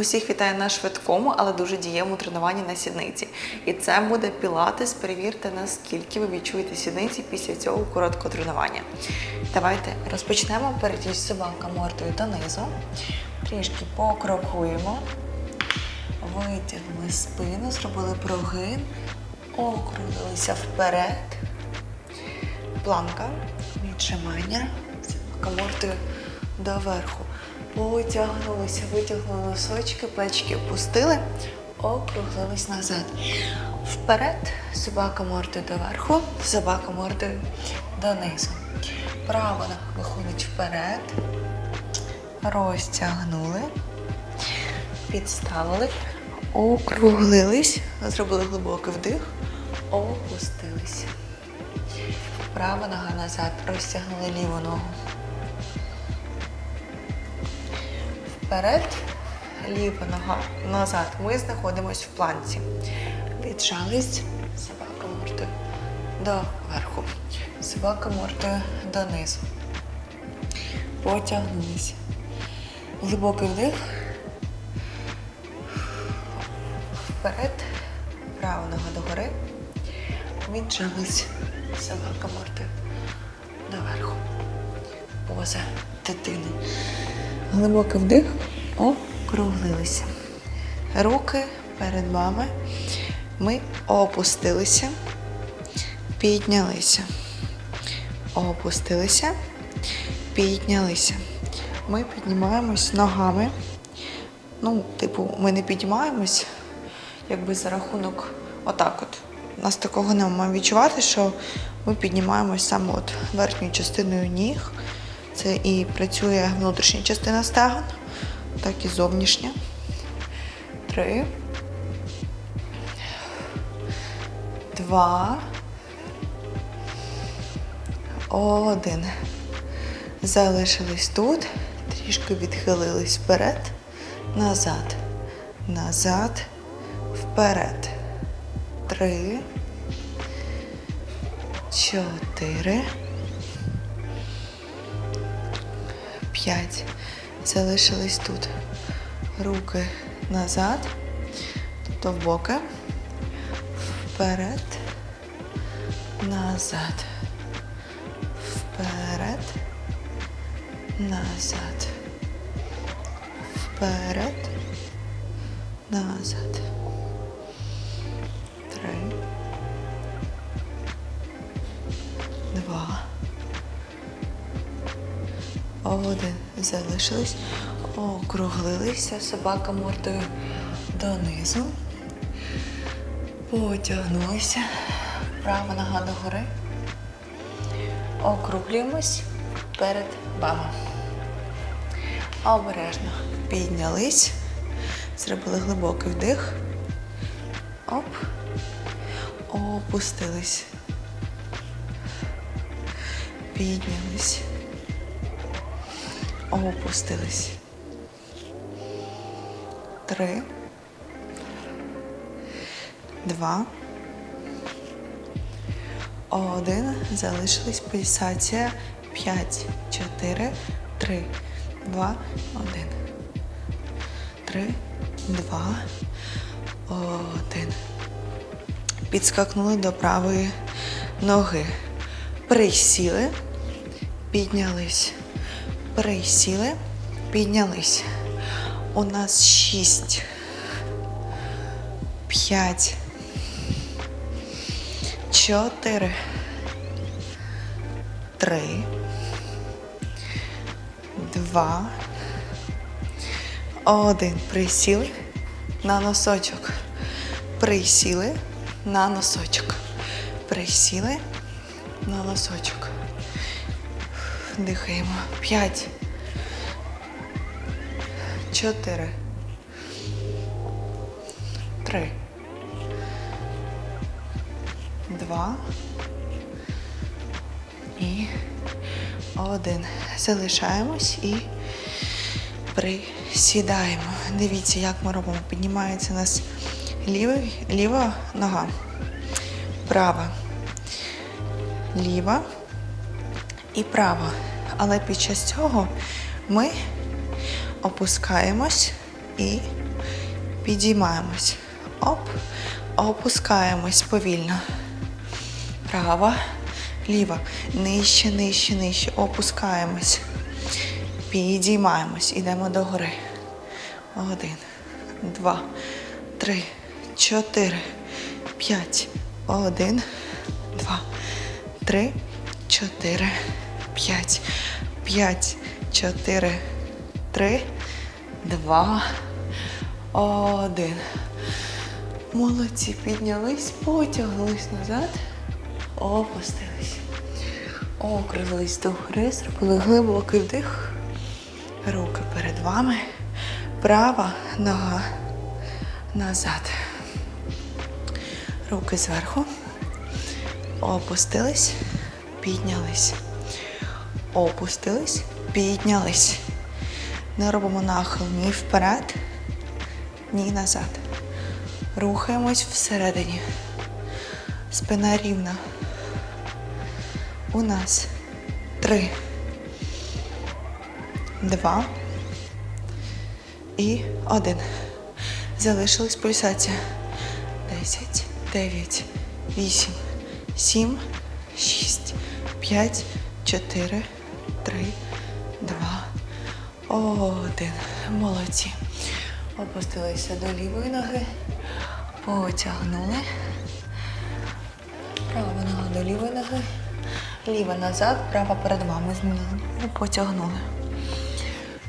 Усіх вітаю на швидкому, але дуже дієвому тренуванні на сідниці. І це буде пілатес. Перевірте, наскільки ви відчуєте сідниці після цього короткого тренування. Давайте розпочнемо. Перейдіть собака мордою донизу. Трішки покрокуємо. Витягнули спину, зробили прогин, округлилися вперед. Планка, віджимання, камортою доверху. Потягнулися, витягнули носочки, плечики опустили, округлились назад. Вперед, собака мордою доверху, собака мордою донизу. Права нога виходить вперед, розтягнули, підставили, округлились, зробили глибокий вдих, опустилися. Права нога назад, розтягнули ліву ногу. Вперед, ліва нога назад. Ми знаходимося в планці. Віджались, собака мордою доверху. Собака мордою донизу. Потягнулися. Глибокий вдих. Вперед, права нога догори. Віджались. Собака мордою доверху. Поза дитини. Глибокий вдих, округлилися. Руки перед вами. Ми опустилися, піднялися. Опустилися, піднялися. Ми піднімаємось ногами. Ну, типу, ми не піднімаємось, якби за рахунок отак от. У нас такого не має відчувати, що ми піднімаємось саме от верхньою частиною ніг. Це і працює внутрішня частина стегон, так і зовнішня. Три. Два. Один. Залишились тут. Трішки відхилились вперед. Назад. Назад. Вперед. Три. Чотири. П'ять. Залишились тут. Руки назад, тобто в боки. Вперед. Назад. Вперед. Назад. Вперед. Назад. Один. Залишились. Округлилися. Собака мордою донизу. Потягнулися. Права нога догори. Округлюємось перед вами. Обережно піднялись. Зробили глибокий вдих. Оп. Опустились. Піднялись. Опустились. Три. Два. Один. Залишились пульсація. П'ять. Чотири. Три. Два. Один. Три. Два. Один. Підскакнули до правої ноги. Присіли. Піднялись. Присіли, піднялись. У нас шість, п'ять, чотири, три, два, один. Присіли на носочок. Присіли на носочок. Присіли на носочок. Дихаємо. П'ять. Чотири. Три. Два. І один. Залишаємось і присідаємо. Дивіться, як ми робимо. Піднімається у нас лівий, ліва нога. Права. Ліва і права. Але під час цього ми опускаємось і Підіймаємось. Оп. Опускаємось повільно. Права, ліва. Нижче, нижче, нижче. Опускаємось. Підіймаємось. Ідемо догори. Один, два, три, чотири, п'ять. Один, два, три, чотири, п'ять. П'ять, чотири, три, два, один. Молодці, піднялись, потяглись назад, опустились. Окрились до гори, зробили глибокий вдих. Руки перед вами. Права нога назад. Руки зверху. Опустились, піднялись. Опустились, піднялись. Не робимо нахил ні вперед, ні назад. Рухаємось всередині. Спина рівна. У нас три, два і один. Залишилась пульсація. Десять, дев'ять, вісім, сім, шість, п'ять, чотири, три, два, один. Молодці. Опустилися до лівої ноги. Потягнули. Права нога до лівої ноги. Ліва назад, права перед вами змінили. Потягнули.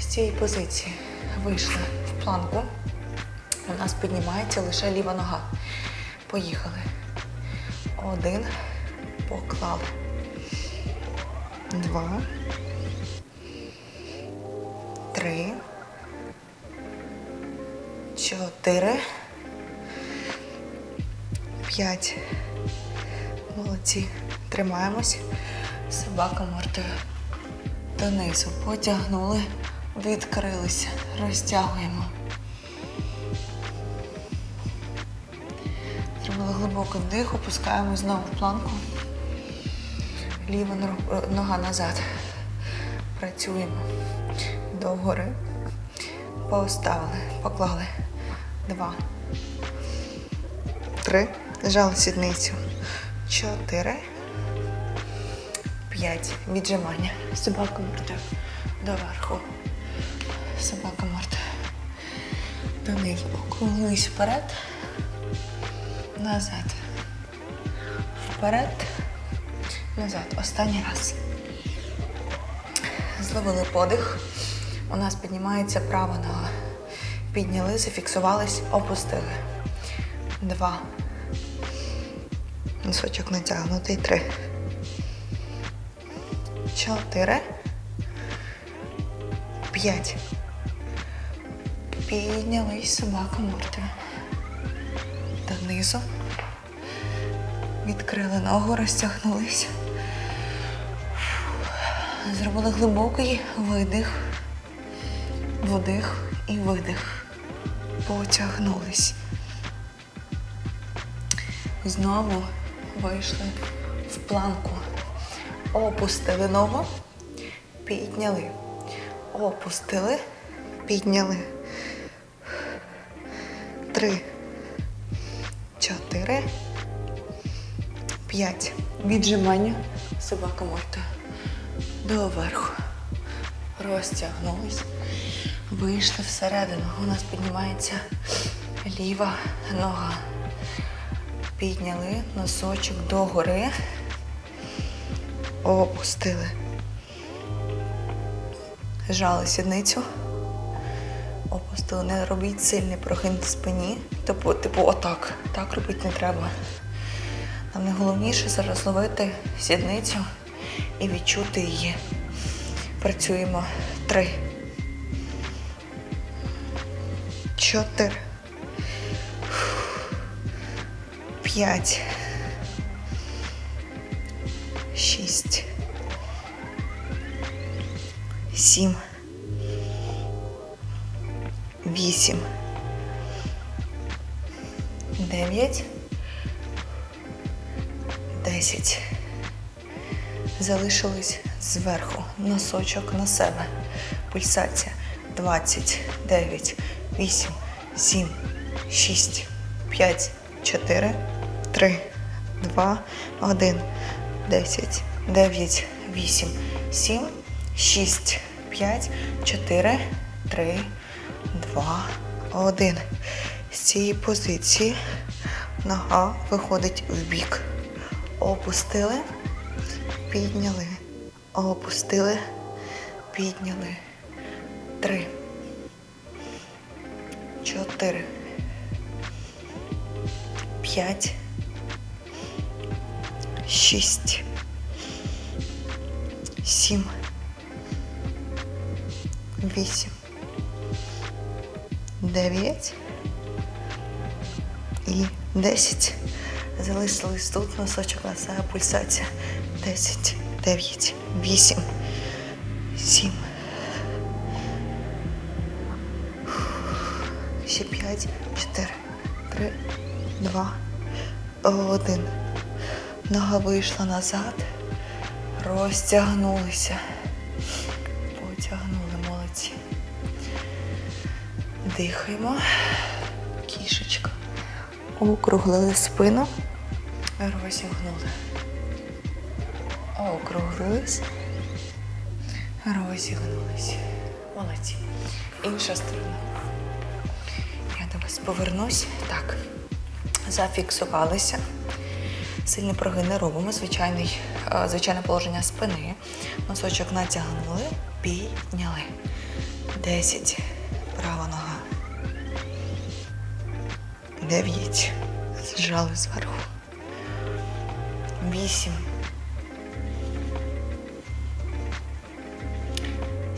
З цієї позиції вийшли в планку. У нас піднімається лише ліва нога. Поїхали. Один. Поклали. Два. Три. Чотири. П'ять. Молодці. Тримаємось. Собака мордою. Донизу. Потягнули. Відкрилися. Розтягуємо. Зробили глибокий вдих, опускаємо знову в планку. Ліва е, нога назад. Працюємо. Догори. Поставили. Поклали. Два. Три. Зжали сідницю. Чотири. П'ять. Віджимання. Собака мордою. Доверху. Собака мордою. Донизу. Округлись вперед. Назад. Вперед. Назад. Останній раз. Зловили подих. У нас піднімається права нога. Підняли, зафіксувались, опустили. Два. Носочок натягнутий. Три. Чотири. П'ять. Піднялись собака мордою. Донизу. Відкрили ногу, розтягнулись. Зробили глибокий видих, вдих і видих. Потягнулись. Знову вийшли в планку. Опустили ногу, підняли. Опустили, підняли. Три, чотири, п'ять. Віджимання. Собака мордою. Доверху. Розтягнулись. Вийшли всередину. У нас піднімається ліва нога. Підняли носочок догори. Опустили. Жали сідницю. Опустили. Не робіть сильний прогин в спині. Типу, типу, отак. Так робити не треба. Нам найголовніше зараз ловити сідницю і відчути її. Працюємо. Три. Чотири. П'ять. Шість. Сім. Вісім. Дев'ять. Десять. Залишились зверху. Носочок на себе. Пульсація. 29, 8, 7, шість, п'ять, чотири, три, два, один, десять, дев'ять, вісім, сім, шість, п'ять, чотири, три, два, один. З цієї позиції нога виходить в бік. Опустили, підняли, опустили, підняли. Три. Чотири. П'ять. Шість. Сім. Вісім. Дев'ять. І десять. Залишились тут носочок на пульсація. Десять, дев'ять, вісім, сім. Ще п'ять, чотири, три, два, один. Нога вийшла назад. Розтягнулися. Потягнули молодці. Дихаємо. Кішечка. Округлили спину. Розігнули. Округлились. Розігнулись. Молодці. Інша сторона. Я до вас повернусь. Так. Зафіксувалися. Сильний прогин не робимо. Звичайний, е, звичайне положення спини. Носочок натягнули, підняли. Десять. Права нога. Дев'ять. Зжали зверху. Вісім.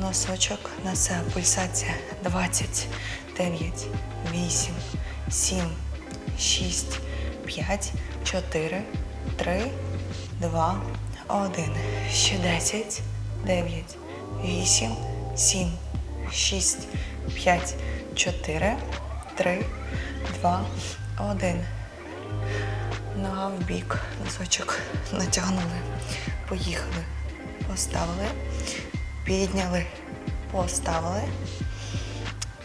Носочок на себе. Пульсація. Двадцять. Дев'ять. Вісім. Сім. Шість. П'ять. Чотири. Три. Два. Один. Ще десять. Дев'ять. Вісім. Сім. Шість. П'ять. Чотири. Три. Два. Один. Нога в бік, носочок натягнули. Поїхали. Поставили. Підняли. Поставили.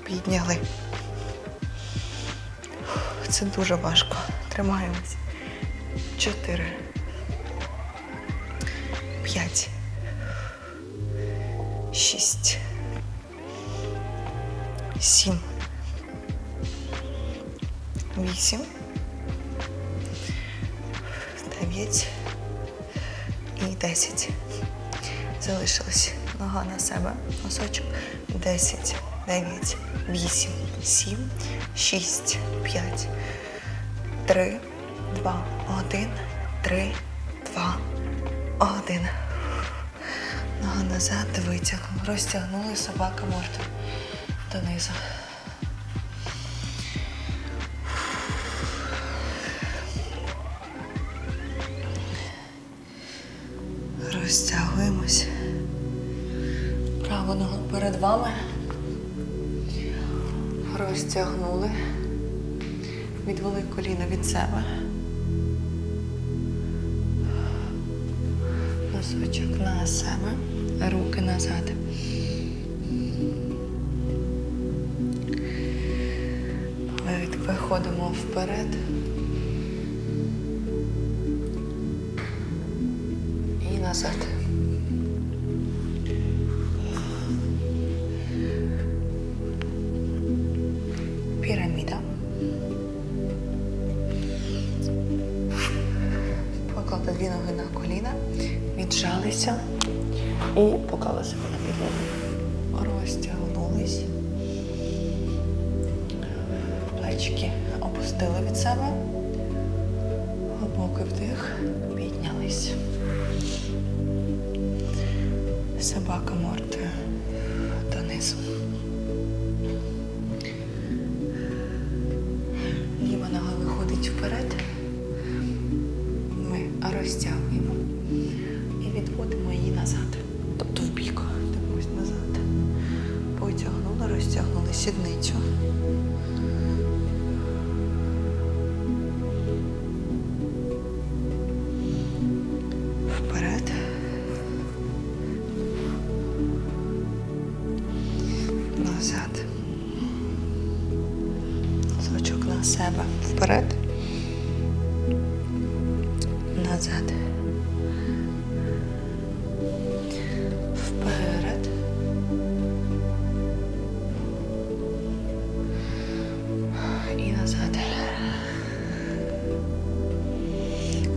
Підняли. Це дуже важко. Тримаємось. Чотири. П'ять. Шість. Сім. Вісім. Дев'ять і десять. Залишилось нога на себе, носочок. Десять, дев'ять, вісім, сім, шість, п'ять, три, два, один, три, два, один. Нога назад витягнули, розтягнули собака морду донизу. Розтягуємось. Праву перед вами. Розтягнули. Відвели коліна від себе. Носочок на себе. Руки назад. Виходимо вперед. І назад. Підлогу. Розтягнулись. Плечики опустили від себе. Глибокий вдих, піднялись. Собака мордою донизу. лікоть вперед. Ми розтягуємо себе. Вперед. Назад. Вперед. І назад.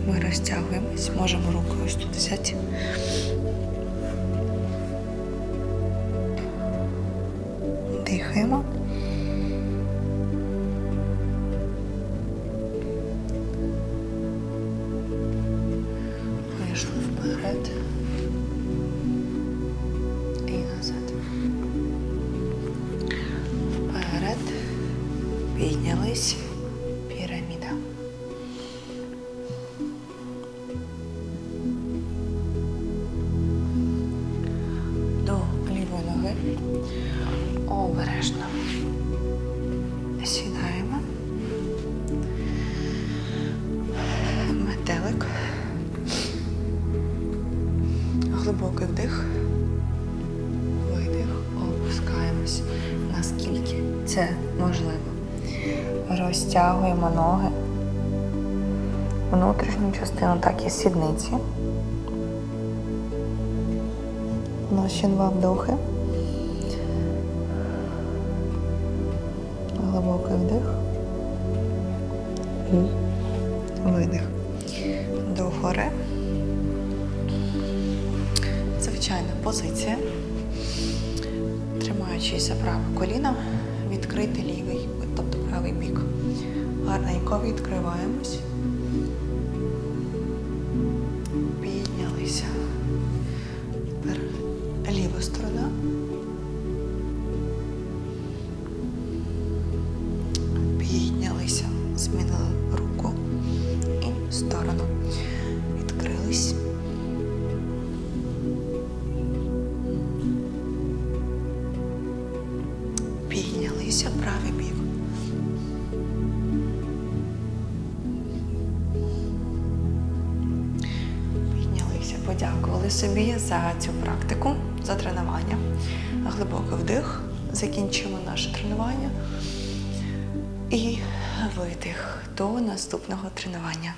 Ми розтягуємось, можемо руку ось тут взяти. Дихаємо. Обережно. Сідаємо. Метелик. Глибокий вдих. Видих. Опускаємось. Наскільки це можливо. Розтягуємо ноги. Внутрішню частину, так і сідниці. У два вдохи. Позиція. Тримаючись за праве коліно, відкрити лівий, тобто правий бік. Гарненько відкриваємось. Собі за цю практику, за тренування. Глибокий вдих. Закінчимо наше тренування. І видих до наступного тренування.